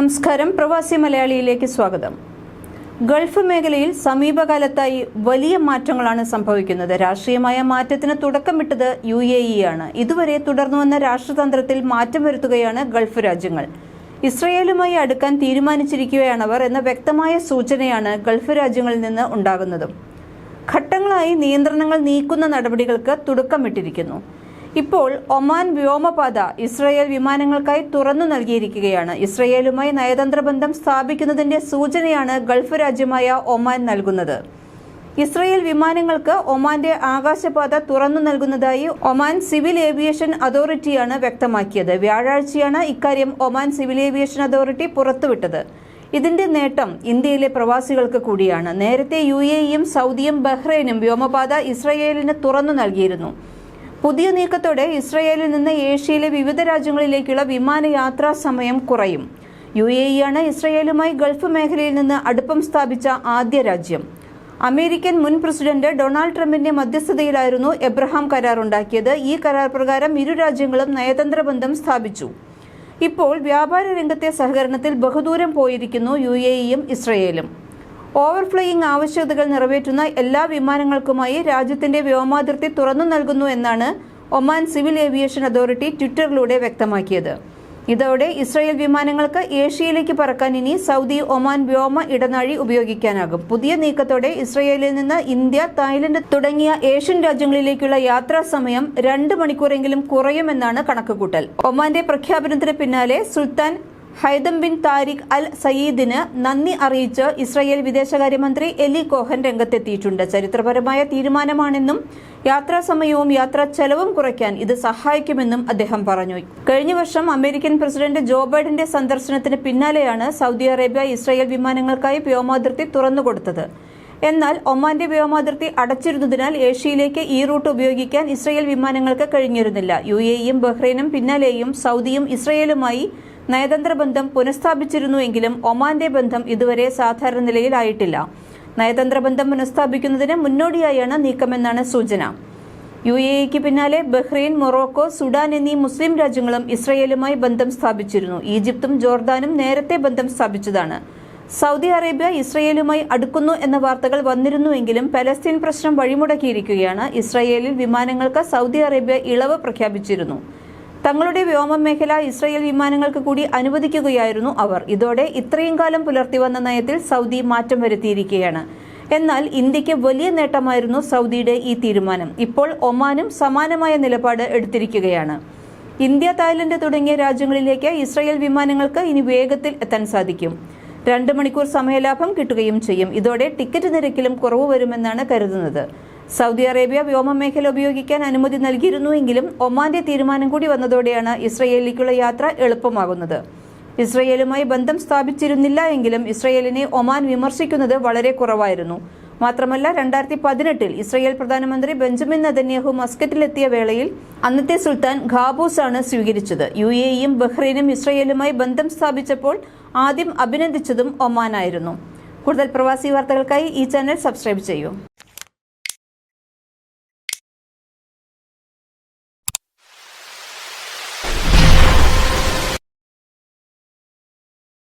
നമസ്കാരം. പ്രവാസി മലയാളിയിലേക്ക് സ്വാഗതം. ഗൾഫ് മേഖലയിൽ സമീപകാലത്തായി വലിയ മാറ്റങ്ങളാണ് സംഭവിക്കുന്നത്. രാഷ്ട്രീയമായ മാറ്റത്തിന് തുടക്കമിട്ടത് യു എ ഇ ആണ്. ഇതുവരെ തുടർന്നു വന്ന രാഷ്ട്രതന്ത്രത്തിൽ മാറ്റം വരുത്തുകയാണ് ഗൾഫ് രാജ്യങ്ങൾ. ഇസ്രയേലുമായി അടുക്കാൻ തീരുമാനിച്ചിരിക്കുകയാണവർ എന്ന വ്യക്തമായ സൂചനയാണ് ഗൾഫ് രാജ്യങ്ങളിൽ നിന്ന് ഉണ്ടാകുന്നതും. ഘട്ടങ്ങളായി നിയന്ത്രണങ്ങൾ നീക്കുന്ന നടപടികൾക്ക് തുടക്കമിട്ടിരിക്കുന്നു. ഇപ്പോൾ ഒമാൻ വ്യോമപാത ഇസ്രയേൽ വിമാനങ്ങൾക്കായി തുറന്നു നൽകിയിരിക്കുകയാണ്. ഇസ്രയേലുമായി നയതന്ത്ര ബന്ധം സ്ഥാപിക്കുന്നതിന്റെ സൂചനയാണ് ഗൾഫ് രാജ്യമായ ഒമാൻ നൽകുന്നത്. ഇസ്രയേൽ വിമാനങ്ങൾക്ക് ഒമാന്റെ ആകാശപാത തുറന്നു നൽകുന്നതായി ഒമാൻ സിവിൽ ഏവിയേഷൻ അതോറിറ്റിയാണ് വ്യക്തമാക്കിയത്. വ്യാഴാഴ്ചയാണ് ഇക്കാര്യം ഒമാൻ സിവിൽ ഏവിയേഷൻ അതോറിറ്റി പുറത്തുവിട്ടത്. ഇതിന്റെ നേട്ടം ഇന്ത്യയിലെ പ്രവാസികൾക്ക് കൂടിയാണ്. നേരത്തെ യു എയും സൗദിയും ബഹ്റൈനും വ്യോമപാത ഇസ്രയേലിന് തുറന്നു നൽകിയിരുന്നു. പുതിയ നീക്കത്തോടെ ഇസ്രയേലിൽ നിന്ന് ഏഷ്യയിലെ വിവിധ രാജ്യങ്ങളിലേക്കുള്ള വിമാനയാത്രാ സമയം കുറയും. യു എ ആണ് ഇസ്രയേലുമായി ഗൾഫ് മേഖലയിൽ നിന്ന് അടുപ്പം സ്ഥാപിച്ച ആദ്യ രാജ്യം. അമേരിക്കൻ മുൻ പ്രസിഡന്റ് ഡൊണാൾഡ് ട്രംപിന്റെ മധ്യസ്ഥതയിലായിരുന്നു എബ്രഹാം കരാർ ഉണ്ടാക്കിയത്. ഈ കരാർ പ്രകാരം ഇരു രാജ്യങ്ങളും നയതന്ത്ര ബന്ധം സ്ഥാപിച്ചു. ഇപ്പോൾ വ്യാപാര രംഗത്തെ സഹകരണത്തിൽ ബഹുദൂരം പോയിരിക്കുന്നു യു എ ഇയും ഇസ്രയേലും. ഓവർഫ്ലൈയിങ് ആവശ്യകതകൾ നിറവേറ്റുന്ന എല്ലാ വിമാനങ്ങൾക്കുമായി രാജ്യത്തിന്റെ വ്യോമാതിർത്തി തുറന്നു നൽകുന്നു എന്നാണ് ഒമാൻ സിവിൽ ഏവിയേഷൻ അതോറിറ്റി ട്വിറ്ററിലൂടെ വ്യക്തമാക്കിയത്. ഇതോടെ ഇസ്രായേൽ വിമാനങ്ങൾക്ക് ഏഷ്യയിലേക്ക് പറക്കാൻ ഇനി സൗദി ഒമാൻ വ്യോമ ഇടനാഴി ഉപയോഗിക്കാനാകും. പുതിയ നീക്കത്തോടെ ഇസ്രായേലിൽ നിന്ന് ഇന്ത്യ തായ്ലൻഡ് തുടങ്ങിയ ഏഷ്യൻ രാജ്യങ്ങളിലേക്കുള്ള യാത്രാ സമയം രണ്ട് മണിക്കൂറെങ്കിലും കുറയുമെന്നാണ് കണക്കുകൂട്ടൽ. ഒമാന്റെ പ്രഖ്യാപനത്തിന് പിന്നാലെ Sultan Haitham bin Tariq Al സയീദിന് നന്ദി അറിയിച്ച് ഇസ്രായേൽ വിദേശകാര്യമന്ത്രി എലി കോഹൻ രംഗത്തെത്തിയിട്ടുണ്ട്. ചരിത്രപരമായ തീരുമാനമാണെന്നും യാത്രാ സമയവും യാത്രാ ചെലവും കുറയ്ക്കാൻ ഇത് സഹായിക്കുമെന്നും അദ്ദേഹം പറഞ്ഞു. കഴിഞ്ഞ വർഷം അമേരിക്കൻ പ്രസിഡന്റ് ജോ ബൈഡന്റെ സന്ദർശനത്തിന് പിന്നാലെയാണ് സൗദി അറേബ്യ ഇസ്രായേൽ വിമാനങ്ങൾക്കായി വ്യോമാതിർത്തി തുറന്നുകൊടുത്തത്. എന്നാൽ ഒമാന്റെ വ്യോമാതിർത്തി അടച്ചിരുന്നതിനാൽ ഏഷ്യയിലേക്ക് ഈ റൂട്ട് ഉപയോഗിക്കാൻ ഇസ്രായേൽ വിമാനങ്ങൾക്ക് കഴിഞ്ഞിരുന്നില്ല. യു എയും ബഹ്റൈനും പിന്നാലെയും സൗദിയും ഇസ്രായേലുമായി നയതന്ത്ര ബന്ധം പുനഃസ്ഥാപിച്ചിരുന്നുവെങ്കിലും ഒമാന്റെ ബന്ധം ഇതുവരെ സാധാരണ നിലയിലായിട്ടില്ല. നയതന്ത്ര ബന്ധം പുനഃസ്ഥാപിക്കുന്നതിന് മുന്നോടിയായാണ് നീക്കമെന്നാണ് സൂചന. യു എ ഇക്ക് പിന്നാലെ ബഹ്റൈൻ മൊറോക്കോ സുഡാൻ എന്നീ മുസ്ലിം രാജ്യങ്ങളും ഇസ്രയേലുമായി ബന്ധം സ്ഥാപിച്ചിരുന്നു. ഈജിപ്തും ജോർദാനും നേരത്തെ ബന്ധം സ്ഥാപിച്ചതാണ്. സൗദി അറേബ്യ ഇസ്രയേലുമായി അടുക്കുന്നു എന്ന വാർത്തകൾ വന്നിരുന്നുവെങ്കിലും പലസ്തീൻ പ്രശ്നം വഴിമുടക്കിയിരിക്കുകയാണ്. ഇസ്രയേലിൽ വിമാനങ്ങൾക്ക് സൗദി അറേബ്യ ഇളവ് പ്രഖ്യാപിച്ചിരുന്നു. തങ്ങളുടെ വ്യോമ മേഖല ഇസ്രയേൽ വിമാനങ്ങൾക്ക് കൂടി അനുവദിക്കുകയായിരുന്നു അവർ. ഇതോടെ ഇത്രയും കാലം പുലർത്തിവന്ന നയത്തിൽ സൗദി മാറ്റം വരുത്തിയിരിക്കുകയാണ്. എന്നാൽ ഇന്ത്യയ്ക്ക് വലിയ നേട്ടമായിരുന്നു സൗദിയുടെ ഈ തീരുമാനം. ഇപ്പോൾ ഒമാനും സമാനമായ നിലപാട് എടുത്തിരിക്കുകയാണ്. ഇന്ത്യ തായ്ലൻഡ് തുടങ്ങിയ രാജ്യങ്ങളിലേക്ക് ഇസ്രയേൽ വിമാനങ്ങൾക്ക് ഇനി വേഗത്തിൽ എത്താൻ സാധിക്കും. രണ്ട് മണിക്കൂർ സമയലാഭം കിട്ടുകയും ചെയ്യും. ഇതോടെ ടിക്കറ്റ് നിരക്കിലും കുറവ് വരുമെന്നാണ് കരുതുന്നത്. സൗദി അറേബ്യ വ്യോമ മേഖല ഉപയോഗിക്കാൻ അനുമതി നൽകിയിരുന്നുവെങ്കിലും ഒമാന്റെ തീരുമാനം കൂടി വന്നതോടെയാണ് ഇസ്രയേലിലേക്കുള്ള യാത്ര എളുപ്പമാകുന്നത്. ഇസ്രയേലുമായി ബന്ധം സ്ഥാപിച്ചിരുന്നില്ല എങ്കിലും ഇസ്രയേലിനെ ഒമാൻ വിമർശിക്കുന്നത് വളരെ കുറവായിരുന്നു. മാത്രമല്ല രണ്ടായിരത്തി പതിനെട്ടിൽ ഇസ്രയേൽ പ്രധാനമന്ത്രി ബെഞ്ചമിൻ നദന്യാഹു മസ്കറ്റിലെത്തിയ വേളയിൽ അന്നത്തെ സുൽത്താൻ ഖാബൂസ് ആണ് സ്വീകരിച്ചത്. യു എയും ബഹ്റൈനും ഇസ്രയേലുമായി ബന്ധം സ്ഥാപിച്ചപ്പോൾ ആദ്യം അഭിനന്ദിച്ചതും ഒമാനായിരുന്നു. കൂടുതൽ പ്രവാസി വാർത്തകൾക്കായി ഈ ചാനൽ സബ്സ്ക്രൈബ് ചെയ്യൂ.